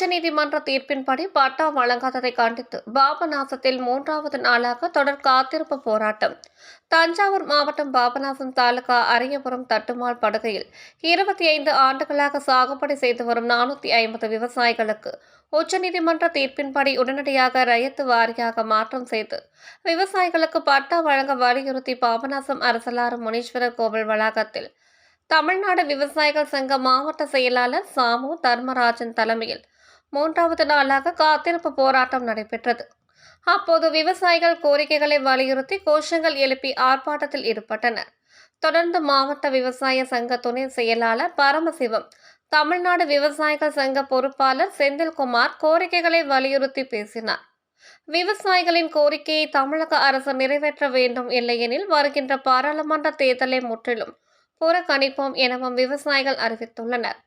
உச்சநீதிமன்ற தீர்ப்பின்படி பட்டா வழங்காததை கண்டித்து பாபநாசத்தில் மூன்றாவது நாளாக தொடர் காத்திருப்பு போராட்டம். தஞ்சாவூர் மாவட்டம் பாபநாசம் தாலுகா அரியபுரம் தட்டுமாள் படுகையில் இருபத்தி ஐந்து ஆண்டுகளாக சாகுபடி செய்து வரும் நானூற்றி ஐம்பது விவசாயிகளுக்கு உச்சநீதிமன்ற தீர்ப்பின்படி உடனடியாக ரயத்து வாரியாக மாற்றம் செய்து விவசாயிகளுக்கு பட்டா வழங்க வலியுறுத்தி பாபநாசம் அரசலாறு முனீஸ்வரர் கோவில் வளாகத்தில் தமிழ்நாடு விவசாயிகள் சங்க மாவட்ட செயலாளர் சாமு தர்மராஜன் தலைமையில் மூன்றாவது நாளாக காத்திருப்பு போராட்டம் நடைபெற்றது. அப்போது விவசாயிகள் கோரிக்கைகளை வலியுறுத்தி கோஷங்கள் எழுப்பி ஆர்ப்பாட்டத்தில் ஈடுபட்டனர் தொடர்ந்து மாவட்ட விவசாய சங்க துணை செயலாளர் பரமசிவம் தமிழ்நாடு விவசாயிகள் சங்க பொறுப்பாளர் செந்தில்குமார் கோரிக்கைகளை வலியுறுத்தி பேசினார். விவசாயிகளின் கோரிக்கையை தமிழக அரசு நிறைவேற்ற வேண்டும் இல்லையெனில் வருகின்ற பாராளுமன்ற தேர்தலை முற்றிலும் புறக்கணிப்போம் எனவும் விவசாயிகள் அறிவித்துள்ளனர்.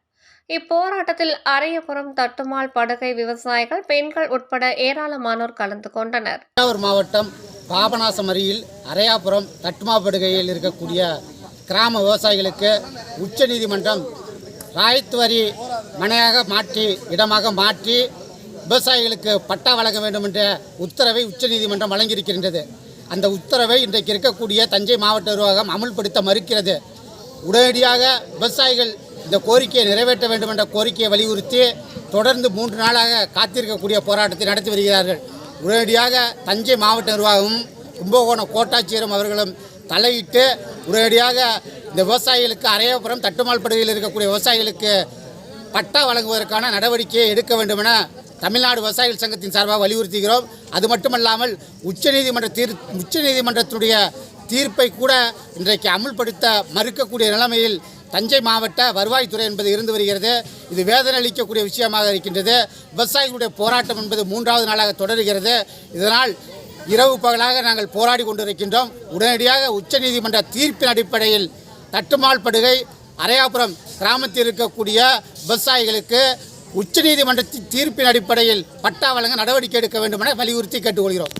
இப்போராட்டத்தில் அரியபுரம் தட்டுமால் படுகை விவசாயிகள் பெண்கள் உட்பட ஏராளமானோர் கலந்து கொண்டனர். தஞ்சாவூர் மாவட்டம் பாபநாசம் அருகில் அரையாபுரம் தட்டுமா படுகையில் இருக்கக்கூடிய கிராம விவசாயிகளுக்கு உச்சநீதிமன்றம் ராயத்து வரி மனையாக மாற்றி இடமாக மாற்றி விவசாயிகளுக்கு பட்டா வழங்க வேண்டும் என்ற உத்தரவை உச்சநீதிமன்றம் வழங்கியிருக்கின்றது. அந்த உத்தரவை இன்றைக்கு இருக்கக்கூடிய தஞ்சை மாவட்ட நிர்வாகம் அமுல்படுத்த மறுக்கிறது. உடனடியாக விவசாயிகள் இந்த கோரிக்கையை நிறைவேற்ற வேண்டும் என்ற கோரிக்கையை வலியுறுத்தி தொடர்ந்து மூன்று நாளாக காத்திருக்கக்கூடிய போராட்டத்தை நடத்தி வருகிறார்கள். உடனடியாக தஞ்சை மாவட்ட நிர்வாகமும் கும்பகோணம் கோட்டாட்சியரும் அவர்களும் தலையிட்டு உடனடியாக இந்த விவசாயிகளுக்கு அரையபுரம் தட்டுமால் படுகையில் இருக்கக்கூடிய விவசாயிகளுக்கு பட்டா வழங்குவதற்கான நடவடிக்கையை எடுக்க வேண்டும் என தமிழ்நாடு விவசாயிகள் சங்கத்தின் சார்பாக வலியுறுத்துகிறோம். அது மட்டுமல்லாமல் உச்சநீதிமன்ற தீர் உச்சநீதிமன்றத்தினுடைய தீர்ப்பை கூட இன்றைக்கு அமுல்படுத்த மறுக்கக்கூடிய நிலைமையில் தஞ்சை மாவட்ட வருவாய்த்துறை என்பது இருந்து வருகிறது. இது வேதனை அளிக்கக்கூடிய விஷயமாக இருக்கின்றது. விவசாயிகளுடைய போராட்டம் என்பது மூன்றாவது நாளாக தொடர்கிறது. இதனால் இரவு பகலாக நாங்கள் போராடி கொண்டிருக்கின்றோம். உடனடியாக உச்சநீதிமன்ற தீர்ப்பின் அடிப்படையில் தட்டுமால் படுகை அரையாபுரம் கிராமத்தில் இருக்கக்கூடிய விவசாயிகளுக்கு உச்சநீதிமன்றத்தின் தீர்ப்பின் அடிப்படையில் பட்டா வழங்க நடவடிக்கை எடுக்க வேண்டும் என வலியுறுத்தி கேட்டுக்கொள்கிறோம்.